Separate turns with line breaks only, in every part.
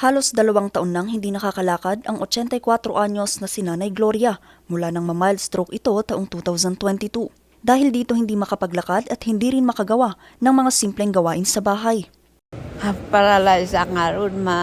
Halos dalawang taon nang hindi nakakalakad ang 84 anyos na si Nanay Gloria mula nang ma-mild stroke ito taong 2022. Dahil dito hindi makapaglakad at hindi rin makagawa ng mga simpleng gawain sa bahay.
Paralay sa ngaron ma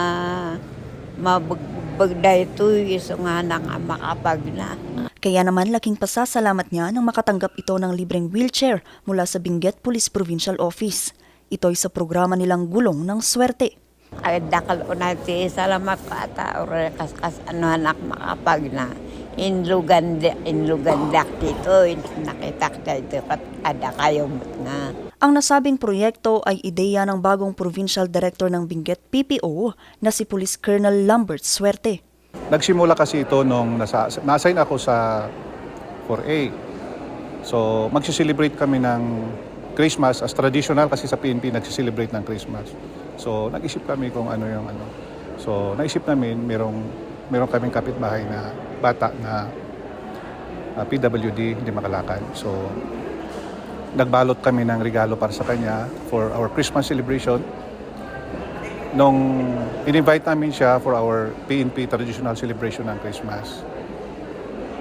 mabugbog da ito iso nga na nga makapag na.
Kaya naman laking pasasalamat niya nang makatanggap ito ng libreng wheelchair mula sa Benguet Police Provincial Office. Ito'y sa programa nilang Gulong ng Swerte.
Ay dakal ko na ti salamat ko ata ore kas kas ano anak makapag na. Inlugan inlugan dak dito nakitak da ito kat ada kayo na.
Ang nasabing proyekto ay ideya ng bagong Provincial Director ng Benguet PPO na si Police Colonel Lambert Swerte.
Nagsimula kasi ito nung nasa, na-assign ako sa 4A. So, magsiselebrate kami ng Christmas as traditional kasi sa PNP nagsiselebrate ng Christmas. So, nag-isip kami kung ano yung ano. So, naisip namin merong meron kaming kapitbahay na bata na uh, PWD hindi makalakad. So, nagbalot kami ng regalo para sa kanya for our Christmas celebration nung in-invite namin siya for our PNP traditional celebration ng Christmas.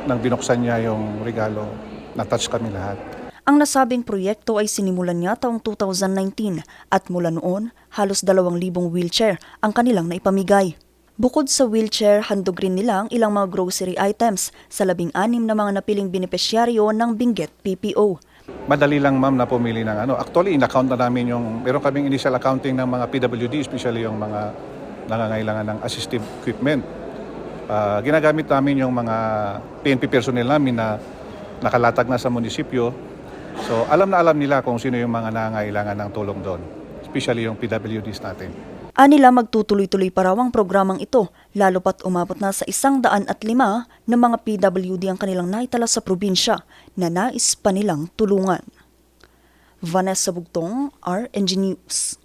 Nang binuksan niya yung regalo, na-touch kami lahat.
Ang nasabing proyekto ay sinimulan niya taong 2019 at mula noon, halos 2,000 wheelchair ang kanilang naipamigay. Bukod sa wheelchair, handog rin nila ang ilang mga grocery items sa labing-anim na mga napiling benepisyaryo ng Benguet PPO.
Madali lang ma'am na pumili ng ano. Actually, in-account na namin yung, meron kaming initial accounting ng mga PWD, especially yung mga nangangailangan ng assistive equipment. Ah, ginagamit namin yung mga PNP personnel namin na nakalatag na sa munisipyo. So, alam na alam nila kung sino yung mga nangangailangan ng tulong doon, especially yung PWDs natin.
Anila magtutuloy-tuloy pa raw ang programang ito, lalo pat umabot na sa isang daan at lima na mga PWD ang kanilang naitala sa probinsya na nais pa nilang tulungan. Vanessa Bugtong, RNG News.